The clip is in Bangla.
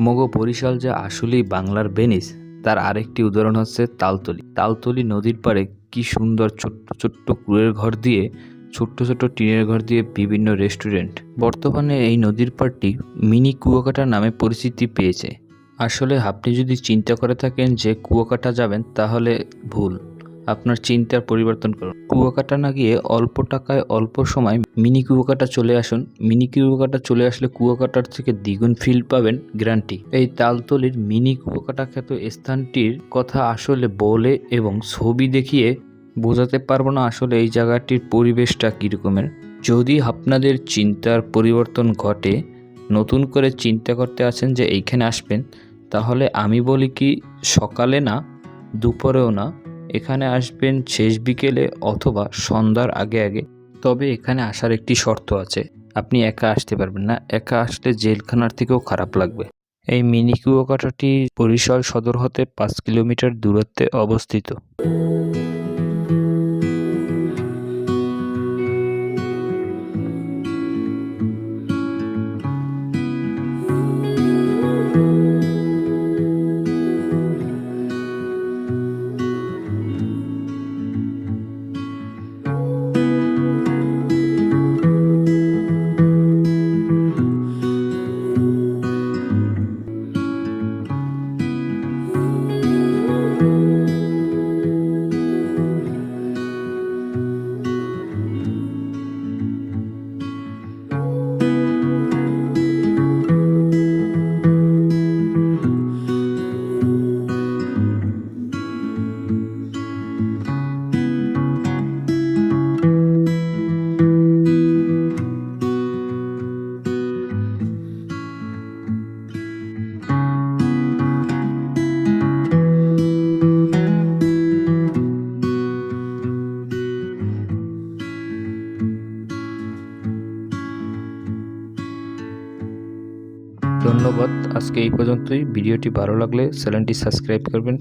মগো বরিশাল যা আসলেই বাংলার ভেনিস, তার আরেকটি উদাহরণ হচ্ছে তালতলি। তালতলি নদীর পাড়ে কি সুন্দর ছোট্ট ছোট্ট কুড়ের ঘর দিয়ে, ছোট্ট ছোট্ট টিনের ঘর দিয়ে বিভিন্ন রেস্টুরেন্ট। বর্তমানে এই নদীর পাড়টি মিনি কুয়াকাটা নামে পরিচিতি পেয়েছে। আসলে আপনি যদি চিন্তা করে থাকেন যে কুয়াকাটা যাবেন, তাহলে ভুল। আপনার চিন্তার পরিবর্তন করুন। কুয়াকাটা না গিয়ে অল্প টাকায় অল্প সময় মিনি কুয়াকাটা চলে আসুন। মিনি কুয়াকাটা চলে আসলে কুয়াকাটার থেকে দ্বিগুণ ফিল পাবেন গ্যারান্টি এই তালতলির মিনি কুয়াকাটা খ্যাত স্থানটির কথা আসলে বলে এবং ছবি দেখিয়ে বোঝাতে পারব না আসলে এই জায়গাটির পরিবেশটা কীরকমের। যদি আপনাদের চিন্তার পরিবর্তন ঘটে, নতুন করে চিন্তা করতে আছেন যে এইখানে আসবেন, তাহলে আমি বলি কি সকালে না, দুপুরেও না। এখানে আসবেন শেষ বিকেলে অথবা সন্ধ্যার আগে আগে। তবে এখানে আসার একটি শর্ত আছে। আপনি একা আসতে পারবেন না। একা আসলে জেলখানার থেকেও খারাপ লাগবে। এই মিনি কুয়াকাটাটি বরিশাল সদর হতে পাঁচ কিলোমিটার দূরত্বে অবস্থিত। ধন্যবাদ। আজকে এই পর্যন্তই। ভিডিওটি ভালো লাগলে চ্যানেলটি সাবস্ক্রাইব করবেন।